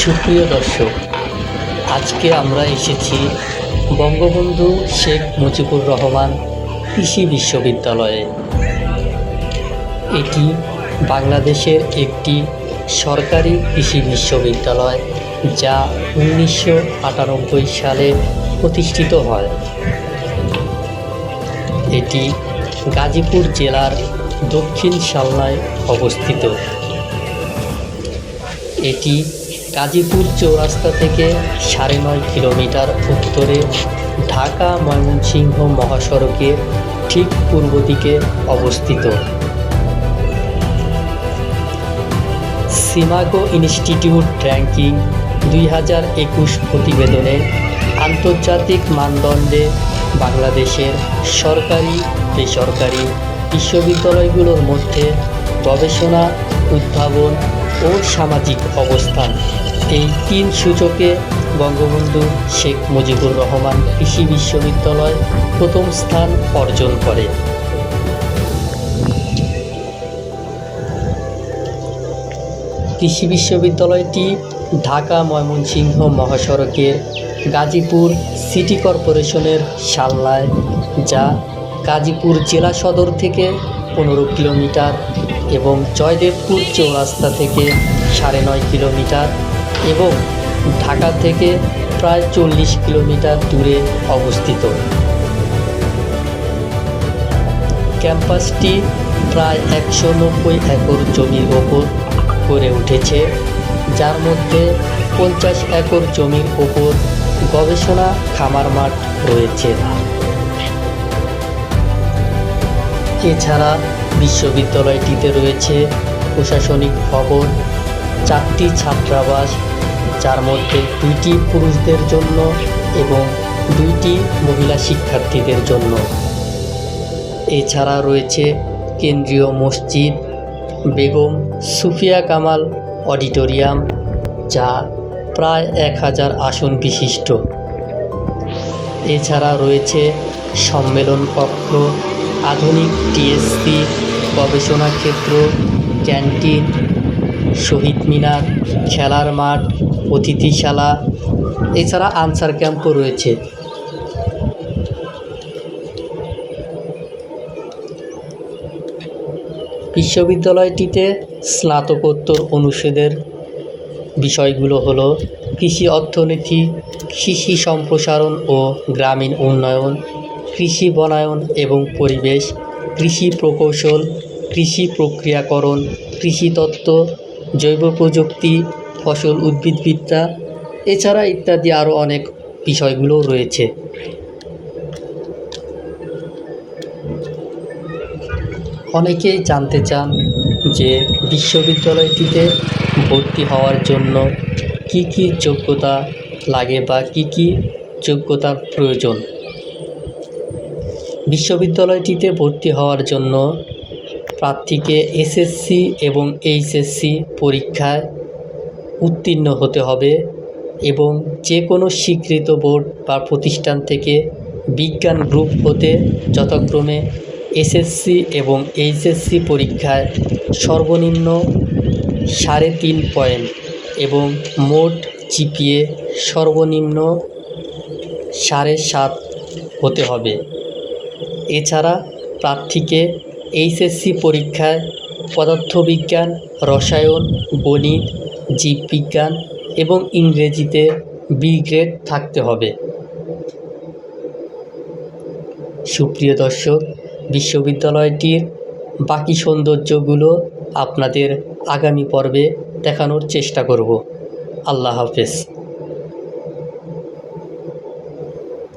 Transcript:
সুপ্রিয় দর্শক, আজকে আমরা এসেছি বঙ্গবন্ধু শেখ মুজিবুর রহমান কৃষি বিশ্ববিদ্যালয়ে। এটি বাংলাদেশের একটি সরকারি কৃষি বিশ্ববিদ্যালয়। যা উনিশশো আটানব্বই সালে প্রতিষ্ঠিত হয়। এটি গাজীপুর জেলার দক্ষিণ সালনায় অবস্থিত। এটি গাজীপুর চৌরাস্তা থেকে সাড়ে নয় কিলোমিটার উত্তরে ঢাকা ময়মনসিংহ মহাসড়কের ঠিক পূর্ব দিকে অবস্থিত। সিমাগো ইনস্টিটিউট র্যাঙ্কিং দুই হাজার একুশ প্রতিবেদনে আন্তর্জাতিক মানদণ্ডে বাংলাদেশের সরকারি, বেসরকারি বিশ্ববিদ্যালয়গুলোর মধ্যে গবেষণা, উদ্ভাবন ও সামাজিক অবস্থান। এই তিন সূচকে বঙ্গবন্ধু শেখ মুজিবুর রহমান কৃষি বিশ্ববিদ্যালয় প্রথম স্থান অর্জন করে। কৃষি বিশ্ববিদ্যালয়টি ঢাকা ময়মনসিংহ মহাসড়কের গাজীপুর সিটি কর্পোরেশনের সালনায় যা গাজীপুর জেলা সদর থেকে পনেরো কিলোমিটার এবং জয়দেবপুর চৌরাস্তা থেকে সাড়ে নয় কিলোমিটার এবং ঢাকা থেকে প্রায় চল্লিশ কিলোমিটার দূরে অবস্থিত। ক্যাম্পাসটি প্রায় একশো নব্বই একর জমির ওপর। গড়ে উঠেছে, যার মধ্যে পঞ্চাশ একর জমির ওপর গবেষণা খামার মাঠ রয়েছে। এছাড়া বিশ্ববিদ্যালয়টিতে রয়েছে প্রশাসনিক ভবন, চারটি ছাত্রাবাস, যার মধ্যে দুইটি পুরুষদের জন্য এবং দুইটি মহিলা শিক্ষার্থীদের জন্য। এছাড়া রয়েছে কেন্দ্রীয় মসজিদ বেগম সুফিয়া কামাল অডিটোরিয়াম, যা প্রায় এক হাজার আসন বিশিষ্ট। এছাড়া রয়েছে সম্মেলন কক্ষ, আধুনিক টিএসসি, গবেষণা ক্ষেত্র, ক্যান্টিন, শহীদ মিনার, খেলার মাঠ, অতিথিশালা, এছাড়া আনসার ক্যাম্পও রয়েছে। বিশ্ববিদ্যালয়টিতে স্নাতকোত্তর অনুষদের বিষয়গুলো হলো কৃষি অর্থনীতি, কৃষি সম্প্রসারণ ও গ্রামীণ উন্নয়ন, কৃষি বনায়ন এবং পরিবেশ, কৃষি প্রকৌশল, কৃষি প্রক্রিয়াকরণ কৃষিতত্ত্ব জৈব প্রযুক্তি, ফসল উদ্ভিদবিদ্যা, এছাড়া ইত্যাদি আরও অনেক বিষয়গুলো রয়েছে। অনেকেই জানতে চান যে বিশ্ববিদ্যালয়টিতে ভর্তি হওয়ার জন্য কি কি যোগ্যতা লাগে বা কি কি যোগ্যতার প্রয়োজন। বিশ্ববিদ্যালয়টিতে ভর্তি হওয়ার জন্য প্রার্থীকে এসএসসি এবং এইচএসসি পরীক্ষায় উত্তীর্ণ হতে হবে এবং যে কোনো স্বীকৃত বোর্ড বা প্রতিষ্ঠান থেকে বিজ্ঞান গ্রুপ হতে যথাক্রমে এসএসসি এবং এইচএসসি পরীক্ষায় সর্বনিম্ন সাড়ে তিন পয়েন্ট এবং মোট জিপিএ সর্বনিম্ন সাড়ে সাত হতে হবে। এছাড়া প্রার্থীকে এইচএসসি পরীক্ষায় পদার্থবিজ্ঞান, রসায়ন, গণিত, জীববিজ্ঞান এবং ইংরেজিতে বি গ্রেড থাকতে হবে। সুপ্রিয় দর্শক বিশ্ববিদ্যালয়টির বাকি সৌন্দর্যগুলো আপনাদের আগামী পর্বে দেখানোর চেষ্টা করব। আল্লাহ হাফেজ।